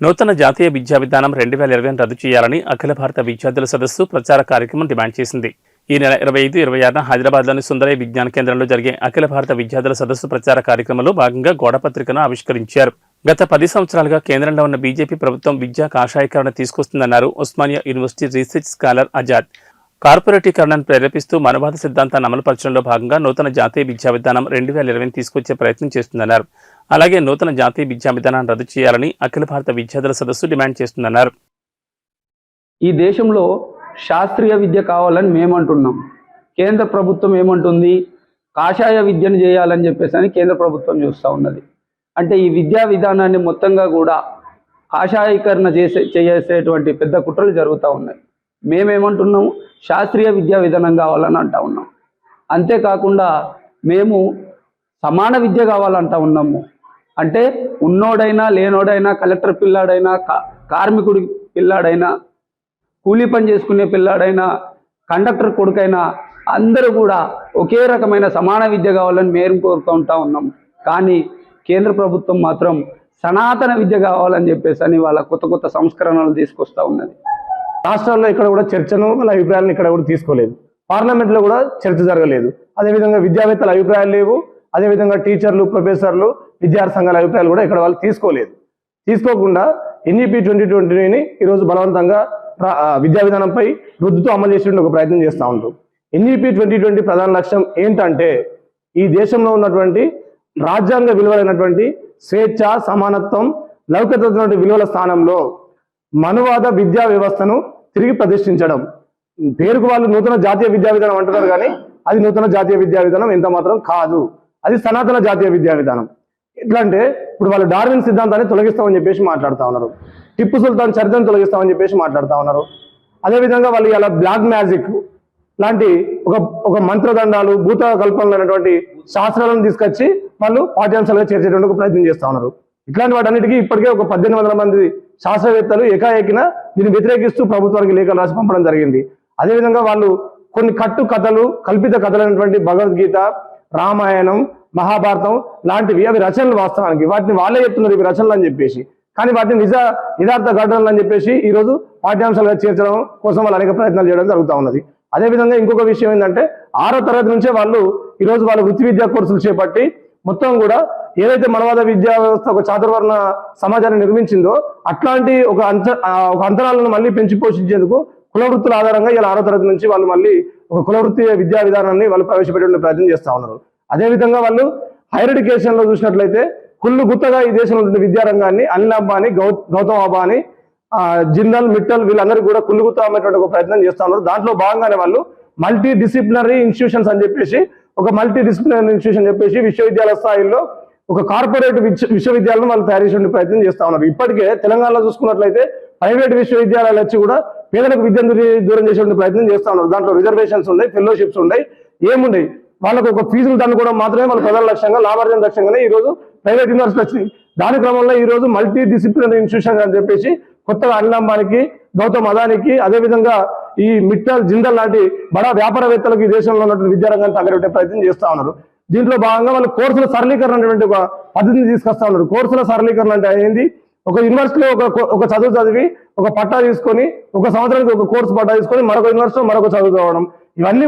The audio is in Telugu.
నూతన జాతీయ విద్యా విధానం రెండు వేల ఇరవై రద్దు చేయాలని అఖిల భారత విద్యార్థుల సదస్సు ప్రచార కార్యక్రమం డిమాండ్ చేసింది. ఈ నెల ఇరవై ఐదు ఇరవై ఆరున హైదరాబాద్లోని సుందరయ్య విజ్ఞాన కేంద్రంలో జరిగే అఖిల భారత విద్యార్థుల సదస్సు ప్రచార కార్యక్రమంలో భాగంగా గోడపత్రికను ఆవిష్కరించారు. గత పది సంవత్సరాలుగా కేంద్రంలో ఉన్న బీజేపీ ప్రభుత్వం విద్యా కాషాయీకరణ తీసుకొస్తుందన్నారు Osmania university research scholar Azad కార్పొరేటీకరణను ప్రేరేపిస్తూ మనవాద సిద్ధాంతాన్ని అమలుపరచడంలో భాగంగా నూతన జాతీయ విద్యా విధానం రెండు వేల ఇరవై తీసుకొచ్చే ప్రయత్నం చేస్తుందన్నారు. అలాగే నూతన జాతీయ విద్యా విధానాన్ని రద్దు చేయాలని అఖిల భారత విద్యార్థుల సదస్సు డిమాండ్ చేస్తుందన్నారు. ఈ దేశంలో శాస్త్రీయ విద్య కావాలని మేమంటున్నాం. కేంద్ర ప్రభుత్వం ఏమంటుంది? కాషాయ విద్యను చేయాలని చెప్పేసి అని కేంద్ర ప్రభుత్వం చూస్తూ ఉన్నది. అంటే ఈ విద్యా విధానాన్ని మొత్తంగా కూడా కాషాయీకరణ చేసే చేసేటువంటి పెద్ద కుట్రలు జరుగుతూ ఉన్నాయి. మేమేమంటున్నాము? శాస్త్రీయ విద్యా విధానం కావాలని అంటా ఉన్నాం. అంతేకాకుండా మేము సమాన విద్య కావాలంటా ఉన్నాము. అంటే ఉన్నోడైనా లేనోడైనా కలెక్టర్ పిల్లాడైనా కార్మికుడి పిల్లాడైనా కూలీ పని చేసుకునే పిల్లాడైనా కండక్టర్ కొడుకైనా అందరూ కూడా ఒకే రకమైన సమాన విద్య కావాలని మేము కోరుతూ ఉంటా ఉన్నాం. కానీ కేంద్ర ప్రభుత్వం మాత్రం సనాతన విద్య కావాలని చెప్పేసి అని వాళ్ళ కొత్త కొత్త సంస్కరణలు తీసుకొస్తూ ఉన్నది. రాష్ట్రాల్లో ఇక్కడ కూడా చర్చను వాళ్ళ అభిప్రాయాలను ఇక్కడ కూడా తీసుకోలేదు. పార్లమెంట్లో కూడా చర్చ జరగలేదు. అదేవిధంగా విద్యావేత్తల అభిప్రాయాలు లేవు. అదేవిధంగా టీచర్లు ప్రొఫెసర్లు విద్యార్థి సంఘాల అభిప్రాయాలు కూడా ఇక్కడ వాళ్ళు తీసుకోలేదు. తీసుకోకుండా ఎన్ఈపి ట్వంటీ ట్వంటీని ఈరోజు బలవంతంగా విద్యా విధానంపై రుద్దుతో అమలు చేసేటువంటి ఒక ప్రయత్నం చేస్తూ ఉంటారు ఎన్ఈపి ట్వంటీ ట్వంటీ ప్రధాన లక్ష్యం ఏంటంటే ఈ దేశంలో ఉన్నటువంటి రాజ్యాంగ విలువలైనటువంటి స్వేచ్ఛ సమానత్వం లౌకికత విలువల స్థానంలో మనువాద విద్యా వ్యవస్థను తిరిగి ప్రతిష్ఠించడం. పేరుకు వాళ్ళు నూతన జాతీయ విద్యా విధానం అంటున్నారు కానీ అది నూతన జాతీయ విద్యా విధానం ఎంత మాత్రం కాదు. అది సనాతన జాతీయ విద్యా విధానం. ఎట్లా అంటే ఇప్పుడు వాళ్ళు డార్విన్ సిద్ధాంతాన్ని తొలగిస్తామని చెప్పేసి మాట్లాడుతూ ఉన్నారు. టిప్పు సుల్తాన్ చరిత్రను తొలగిస్తామని చెప్పేసి మాట్లాడుతూ ఉన్నారు. అదేవిధంగా వాళ్ళు ఇలా బ్లాక్ మ్యాజిక్ లాంటి ఒక ఒక మంత్రదండాలు భూత కల్పనలు అనేటువంటి శాస్త్రాలను తీసుకొచ్చి వాళ్ళు పాఠ్యాంశాలుగా చేర్చేటువంటి ఒక ప్రయత్నం చేస్తా ఉన్నారు. ఇట్లాంటి వాటన్నిటికీ ఇప్పటికే ఒక పద్దెనిమిది వందల మంది శాస్త్రవేత్తలు ఏకాఏకిన దీన్ని వ్యతిరేకిస్తూ ప్రభుత్వానికి లేఖలు రాసి పంపడం జరిగింది. అదేవిధంగా వాళ్ళు కొన్ని కట్టు కథలు కల్పిత కథలు అనేటువంటి భగవద్గీత రామాయణం మహాభారతం లాంటివి. అవి రచనలు వాస్తవానికి. వాటిని వాళ్ళే చెప్తున్నారు ఇవి రచనలు అని చెప్పేసి. కానీ వాటిని నిజ యథార్థ ఘటనలు అని చెప్పేసి ఈరోజు పాఠ్యాంశాలుగా చేర్చడం కోసం వాళ్ళు అనేక ప్రయత్నాలు చేయడం జరుగుతూ ఉన్నది. అదేవిధంగా ఇంకొక విషయం ఏంటంటే ఆరో తరగతి నుంచే వాళ్ళు ఈరోజు వాళ్ళు వృత్తి విద్యా కోర్సులు చేపట్టి మొత్తం కూడా ఏదైతే మనవాద విద్యా వ్యవస్థ ఒక చాతుర్వర్ణ సమాజాన్ని నిర్మించిందో అట్లాంటి ఒక అంచ ఒక అంతరాలను మళ్ళీ పెంచి పోషించేందుకు కుల వృత్తుల ఆధారంగా ఇలా ఆరో తరగతి నుంచి వాళ్ళు మళ్ళీ ఒక కులవృత్తి విద్యా విధానాన్ని వాళ్ళు ప్రవేశపెట్టే ప్రయత్నం చేస్తా ఉన్నారు. అదేవిధంగా వాళ్ళు హైయర్ ఎడ్యుకేషన్లో చూసినట్లయితే కుళ్ళు గుత్తగా ఈ దేశంలో ఉన్న విద్యారంగాన్ని అనిల్ అంబానీ గౌ గౌతమ్ అబానీ జిందల్ మిట్టల్ వీళ్ళందరూ కూడా కుళ్ళుగుతా అమ్మేటువంటి ఒక ప్రయత్నం చేస్తూ ఉన్నారు. దాంట్లో భాగంగానే వాళ్ళు మల్టీ డిసిప్లినరీ ఇన్స్టిట్యూషన్స్ అని చెప్పేసి ఒక మల్టీ డిసిప్లినరీ ఇన్స్టిట్యూషన్ చెప్పేసి విశ్వవిద్యాలయ స్థాయిలో ఒక కార్పొరేట్ విశ్వవిద్యాలయం వాళ్ళు తయారు చేసే ప్రయత్నం చేస్తా ఉన్నారు. ఇప్పటికే తెలంగాణలో చూసుకున్నట్లయితే ప్రైవేట్ విశ్వవిద్యాలయాలు వచ్చి కూడా పేదలకు విద్యను దూరం చేసే ప్రయత్నం చేస్తా ఉన్నారు. దాంట్లో రిజర్వేషన్స్ ఉన్నాయి ఫెలోషిప్స్ ఉన్నాయి ఏమున్నాయి వాళ్ళకు ఒక ఫీజులు కూడా మాత్రమే వాళ్ళ ప్రధాన లక్ష్యంగా లాభార్జన లక్ష్యంగానే ఈ రోజు ప్రైవేట్ యూనివర్సిటీ వచ్చింది దాని క్రమంలో ఈ రోజు మల్టీ డిసిప్లినరీ ఇన్స్టిట్యూషన్ అని చెప్పేసి కొత్తగా అనిల్ అంబానీకి గౌతమ్ అదానికి అదేవిధంగా ఈ మిట్టల్ జిందల్ లాంటి బడా వ్యాపారవేత్తలకు ఈ దేశంలో ఉన్నటువంటి విద్యారంగాన్ని తగ్గబెట్టే ప్రయత్నం చేస్తా ఉన్నారు. దీంట్లో భాగంగా వాళ్ళు కోర్సుల సరళీకరణ అనేటువంటి ఒక పద్ధతిని తీసుకొస్తా ఉన్నారు. కోర్సుల సరళీకరణ అంటే ఏంది? ఒక యూనివర్సిటీలో ఒక ఒక చదువు చదివి ఒక పట్టా తీసుకొని ఒక సంవత్సరానికి ఒక కోర్సు పట్టా తీసుకొని మరొక యూనివర్సిటీలో మరొక చదువు చదవడం. ఇవన్నీ